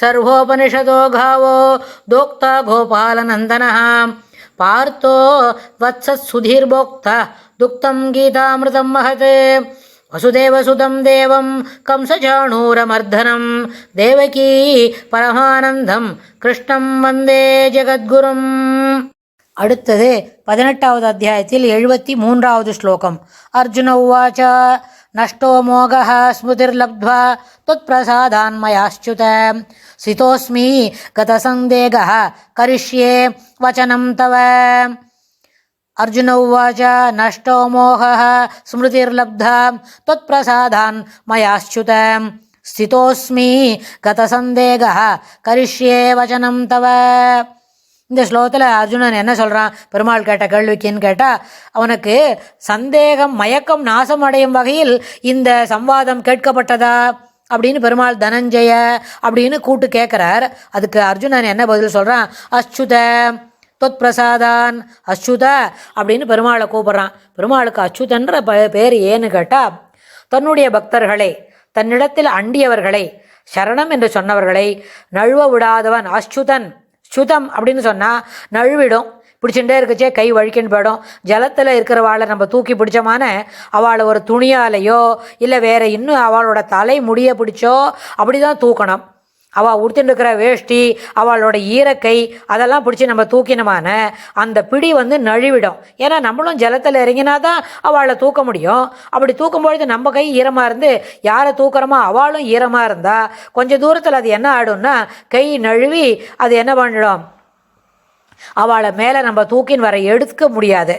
सर्वोपनिषदो घावो दोक्ता गोपालनन्दनः पार्थो वत्सत्सुधीर्भोक्ता दुक्तं गीतामृतं महत् वसुदेवसुतं देवं कंसचाणूरमर्दनं देवकी परमानन्दं कृष्णं वन्दे ஜெகத்குரும் அடுத்தது பதினெட்டாவது அத்தியாயத்தில் எழுபத்தி மூன்றாவது ஸ்லோகம் அர்ஜுன உவாச்ச नष्टो मोघः स्मृतिर्लब्ध्वा त्वत्प्रसादान्मयाश्च्युत स्थितोऽस्मि गतसन्देगः करिष्ये वचनं तव। अर्जुन उवाच, नष्टो मोहः स्मृतिर्लब्धा त्वत्प्रसादान् मयाश्च्युत स्थितोऽस्मि गतसन्देगः करिष्ये वचनं तव। இந்த ஸ்லோகத்தில் அர்ஜுனன் என்ன சொல்கிறான் பெருமாள் கேட்ட கேள்விக்குன்னு கேட்டால் அவனுக்கு சந்தேகம் மயக்கம் நாசம் அடையும் வகையில் இந்த சம்வாதம் கேட்கப்பட்டதா? அப்படின்னு பெருமாள் தனஞ்சய அப்படின்னு கூட்டு கேட்குறார் அதுக்கு அர்ஜுனன் என்ன பதில் சொல்கிறான் அச்சுத தொத் பிரசாதான் அச்சுத அப்படின்னு பெருமாளை கூப்பிட்றான். பெருமாளுக்கு அச்சுதன்ற பேர் ஏன்னு கேட்டால் தன்னுடைய பக்தர்களை தன்னிடத்தில் அண்டியவர்களை சரணம் என்று சொன்னவர்களை நழுவ விடாதவன் அச்சுதன் சுதம் அப்படின்னு சொன்னால் நழுவிடும். பிடிச்சுட்டே இருக்கச்சே கை வழுக்கின்னு போயிடும். ஜலத்தில் இருக்கிறவாளை நம்ம தூக்கி பிடிச்சமான அவளை ஒரு துணியாலேயோ இல்லை வேற இன்னும் அவளோட தலை முடிய பிடிச்சோ அப்படி தான் தூக்கணும். அவள் உடுத்திட்டு இருக்கிற வேஷ்டி அவளோட ஈரக்கை அதெல்லாம் பிடிச்சி நம்ம தூக்கினமான அந்த பிடி வந்து நழுவிடும். ஏன்னா நம்மளும் ஜலத்தில் இறங்கினா தான் அவளை தூக்க முடியும். அப்படி தூக்கும்பொழுது நம்ம கை ஈரமாக இருந்து யாரை தூக்குறோமோ அவளும் ஈரமாக இருந்தால் கொஞ்சம் தூரத்தில் அது என்ன ஆடும்னா கை நழுவி அது என்ன பண்ணிடும்? அவளை மேலே நம்ம தூக்கின்னு வர எடுக்க முடியாது.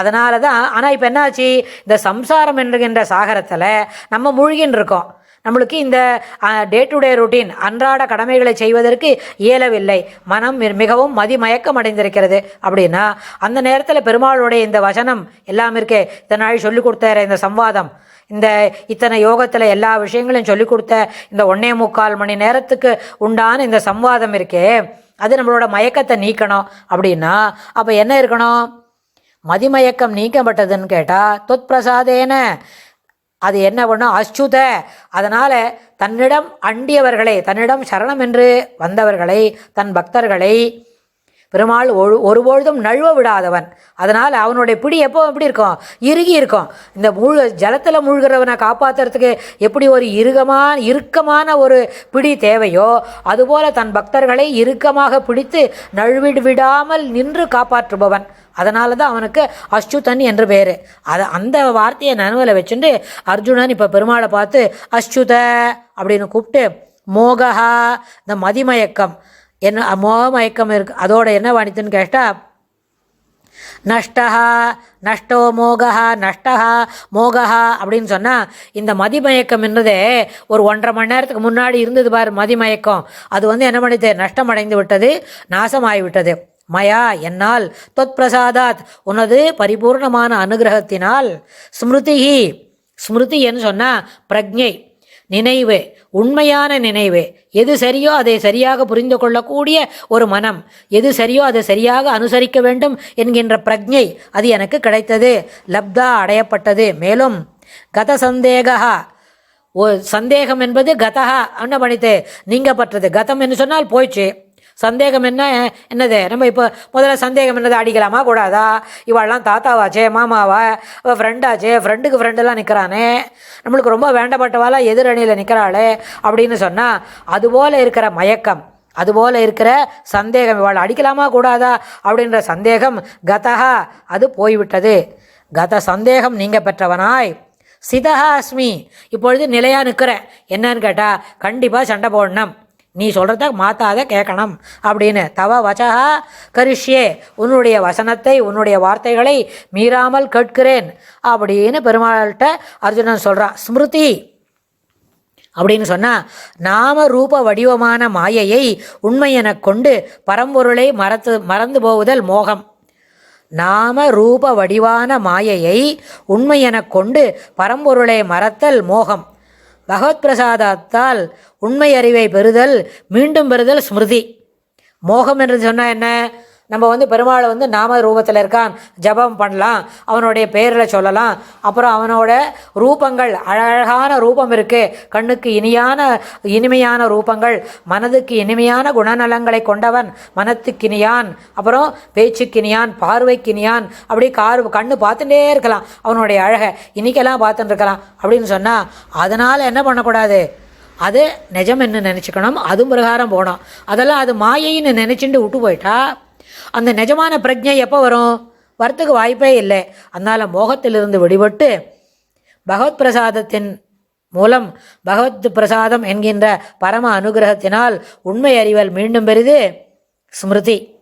அதனால தான் ஆனால் இப்போ என்னாச்சு? இந்த சம்சாரம் என்கின்ற சாகரத்தில் நம்ம மூழ்கின்னு இருக்கோம் நம்மளுக்கு இந்த டே டு டே ருட்டீன் அன்றாட கடமைகளை செய்வதற்கு இயலவில்லை. மனம் மி- மிகவும் மதிமயக்கம் அடைந்திருக்கிறது. அப்படின்னா அந்த நேரத்தில் பெருமாளுடைய இந்த வசனம் எல்லாம் இருக்கே இதனால் சொல்லிக் கொடுத்த இந்த சம்வாதம். இந்த இத்தனை யோகத்தில் எல்லா விஷயங்களையும் சொல்லிக் கொடுத்த இந்த ஒன்னே முக்கால் மணி நேரத்துக்கு உண்டான இந்த சம்வாதம் இருக்கே அது நம்மளோட மயக்கத்தை நீக்கணும். அப்படின்னா அப்போ என்ன இருக்கணும்? மதிமயக்கம் நீக்கப்பட்டதுன்னு கேட்டால் தொத் பிரசாதேன. அது என்ன பண்ணும் அச்சுத அதனால் தன்னிடம் அண்டியவர்களை தன்னிடம் சரணம் என்று வந்தவர்களை தன் பக்தர்களை பெருமாள் ஒரு ஒருபொழுதும் நழுவ விடாதவன். அதனால் அவனுடைய பிடி எப்போ எப்படி இருக்கும்? இறுகி இருக்கும். இந்த மூழ்க ஜலத்தில் மூழ்கிறவனை காப்பாற்றுறதுக்கு எப்படி ஒரு இறுகமான இறுக்கமான ஒரு பிடி தேவையோ அதுபோல தன் பக்தர்களை இறுக்கமாக பிடித்து நழுவிடு விடாமல் நின்று காப்பாற்றுபவன். அதனால தான் அவனுக்கு அச்சுதன் என்று பேர். அதை அந்த வார்த்தையை நனவில் வச்சுட்டு அர்ஜுனன் இப்போ பெருமாளை பார்த்து அச்சுத அப்படின்னு கூப்பிட்டு மோகஹா இந்த மதிமயக்கம். என்ன மோகமயக்கம் இருக்கு. அதோட என்ன வாணித்துன்னு கேட்டால் நஷ்டா நஷ்டோ மோகா நஷ்டா மோகா அப்படின்னு சொன்னால் இந்த மதிமயக்கம் என்றதே ஒரு ஒன்றரை மணி நேரத்துக்கு முன்னாடி இருந்தது பாரு மதிமயக்கம். அது வந்து என்ன பண்ணிது நஷ்டம் அடைந்து விட்டது நாசமாகிவிட்டது மயா என்னால் தொத் பிரசாதாத் உனது பரிபூர்ணமான அனுகிரகத்தினால் ஸ்மிருதிஹி. ஸ்மிருதின்னு சொன்னால் பிரஜை நினைவு உண்மையான நினைவு. எது சரியோ அதை சரியாக புரிந்து கொள்ளக்கூடிய ஒரு மனம். எது சரியோ அதை சரியாக அனுசரிக்க வேண்டும் என்கின்ற பிரஜை அது எனக்கு கிடைத்தது. லப்தா அடையப்பட்டது. மேலும் கத சந்தேகா ஓ சந்தேகம் என்பது கதகா என்ன பண்ணித்து நீங்கப்பட்டது கதம் என்று சொன்னால் போயிடுச்சு சந்தேகம் என்ன என்னது? நம்ம இப்போ முதல்ல சந்தேகம் என்னது? அடிக்கலாமா? கூடாதா? இவாள்லாம் தாத்தாவாச்சே மாமாவா? அவள் ஃப்ரெண்டாச்சே ஃப்ரெண்டுக்கு ஃப்ரெண்டெல்லாம் நிற்கிறானே நம்மளுக்கு ரொம்ப வேண்டப்பட்டவாளா? எதிரணியில் நிற்கிறாளே அப்படின்னு சொன்னால் அதுபோல் இருக்கிற மயக்கம் அதுபோல் இருக்கிற சந்தேகம் இவாள் அடிக்கலாமா? கூடாதா? அப்படின்ற சந்தேகம் கதஹா அது போய்விட்டது. கத சந்தேகம் நீங்கள் பெற்றவனாய். சிதஹா அஸ்மி இப்பொழுது நிலையாக நிற்கிறேன் என்னன்னு கேட்டால் கண்டிப்பாக சண்டை போடணும். நீ சொல்கிறத மாத்தாத கேட்கணும் அப்படின்னு தவ வச்சகா கரிஷ்யே உன்னுடைய வசனத்தை உன்னுடைய வார்த்தைகளை மீறாமல் கேட்கிறேன். அப்படின்னு பெருமாள்கிட்ட அர்ஜுனன் சொல்கிறான் ஸ்மிருதி அப்படின்னு சொன்னால் நாம ரூப வடிவமான மாயையை உண்மை எனக் கொண்டு பரம்பொருளை மறத்து மறந்து போவுதல் மோகம். நாம ரூப வடிவான மாயையை உண்மை எனக் கொண்டு பரம்பொருளை மறத்தல் மோகம். பகவத் பிரசாதத்தால் உண்மை அறிவை பெறுதல் மீண்டும் பெறுதல் ஸ்மிருதி. மோகம் என்று சொன்னால் என்ன? நம்ம வந்து பெருமாளை வந்து நாம ரூபத்தில் இருக்கான் ஜபம் பண்ணலாம் அவனுடைய பேரில் சொல்லலாம். அப்புறம் அவனோட ரூபங்கள் அழகான ரூபம் இருக்குது கண்ணுக்கு இனியான இனிமையான ரூபங்கள் மனதுக்கு இனிமையான குணநலங்களை கொண்டவன் மனத்துக்கினியான் அப்புறம் பேச்சுக்கினியான் பார்வைக்கினியான் அப்படி கார் கண்ணு பார்த்துட்டே இருக்கலாம். அவனுடைய அழகை இன்னைக்கெல்லாம் பார்த்துட்டு இருக்கலாம் அப்படின்னு சொன்னால் அதனால் என்ன பண்ணக்கூடாது? அது நிஜம் என்ன நினச்சிக்கணும். அதுவும் பிரகாரம் போனோம். அதெல்லாம் அது மாயைன்னு நினச்சிட்டு விட்டு போயிட்டா அந்த நிஜமான பிரஜை எப்போ வரும்? வரத்துக்கு வாய்ப்பே இல்லை. அதனால் மோகத்திலிருந்து விடுபட்டு பகவத் பிரசாதத்தின் மூலம் பகவத் பிரசாதம் என்கின்ற பரம அனுகிரகத்தினால் உண்மை அறிவல் மீண்டும் பெரிது. ஸ்மிருதி.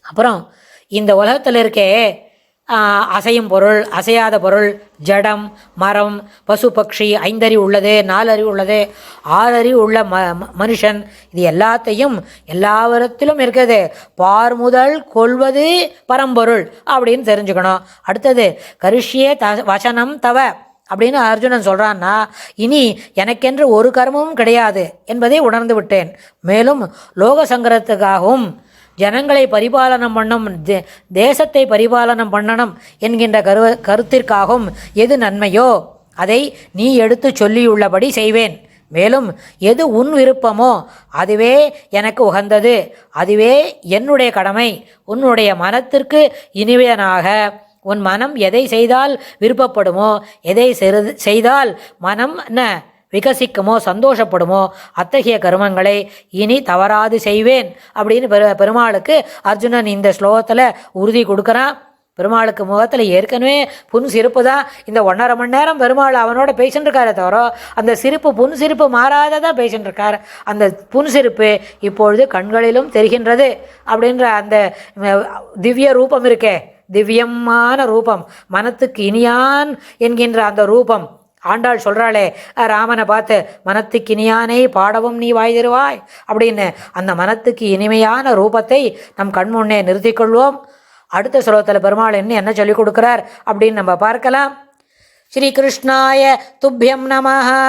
அப்புறம் இந்த உலகத்தில் இருக்கே அசையும் பொருள் அசையாத பொருள் ஜடம் மரம் பசு பக்ஷி ஐந்தறிவு உள்ளது நாலறிவு உள்ளது ஆறறிவு உள்ள ம ம- மனுஷன். இது எல்லாத்தையும் எல்லாவரத்திலும் இருக்குது. பார் முதல் கொள்வது பரம்பொருள் அப்படின்னு தெரிஞ்சுக்கணும். அடுத்தது கரிஷ்யே த வசனம் தவ அப்படின்னு அர்ஜுனன் சொல்கிறான்னா இனி எனக்கென்று ஒரு கர்மமும் கிடையாது என்பதை உணர்ந்து விட்டேன். மேலும் லோக சங்கரத்துக்காகவும் ஜனங்களை பரிபாலனம் பண்ணும் தே- தேசத்தை பரிபாலனம் பண்ணணும் என்கின்ற கரு கருத்திற்காகவும் எது நன்மையோ அதை நீ எடுத்து சொல்லியுள்ளபடி செய்வேன். மேலும் எது உன் விருப்பமோ அதுவே எனக்கு உகந்தது. அதுவே என்னுடைய கடமை. உன்னுடைய மனத்திற்கு இனிவனாக உன் மனம் எதை செய்தால் விருப்பப்படுமோ எதை செய்தால் மனம் என்ன விகசிக்குமோ சந்தோஷப்படுமோ அத்தகைய கருமங்களை இனி தவறாது செய்வேன் அப்படின்னு பெரு பெருமாளுக்கு அர்ஜுனன் இந்த ஸ்லோகத்தில் உறுதி கொடுக்குறான். பெருமாளுக்கு முகத்தில் ஏற்கனவே புன் சிரிப்பு தான். இந்த ஒன்றரை மணி நேரம் பெருமாள் அவனோட பேசின்னு இருக்காரே தவிர அந்த சிரிப்பு புன் சிரிப்பு மாறாததான் பேசின்னு இருக்கார். அந்த புன் சிரிப்பு இப்பொழுது கண்களிலும் தெரிகின்றது அப்படின்ற அந்த திவ்ய ரூபம் இருக்கே. திவ்யமான ரூபம். மனத்துக்கு இனியான் என்கின்ற அந்த ரூபம். ஆண்டாள் சொல்கிறாளே ராமனை பார்த்து மனத்துக்கு இனியானே பாடவும் நீ வாய் தருவாய் அப்படின்னு அந்த மனத்துக்கு இனிமையான ரூபத்தை நம் கண்முன்னே நிறுத்தி கொள்வோம். அடுத்த ஸ்லோகத்தில் பெருமாள் என்ன என்ன சொல்லிக் கொடுக்குறார் அப்படின்னு நம்ம பார்க்கலாம். ஸ்ரீ கிருஷ்ணாய துப்பியம் நமஹா.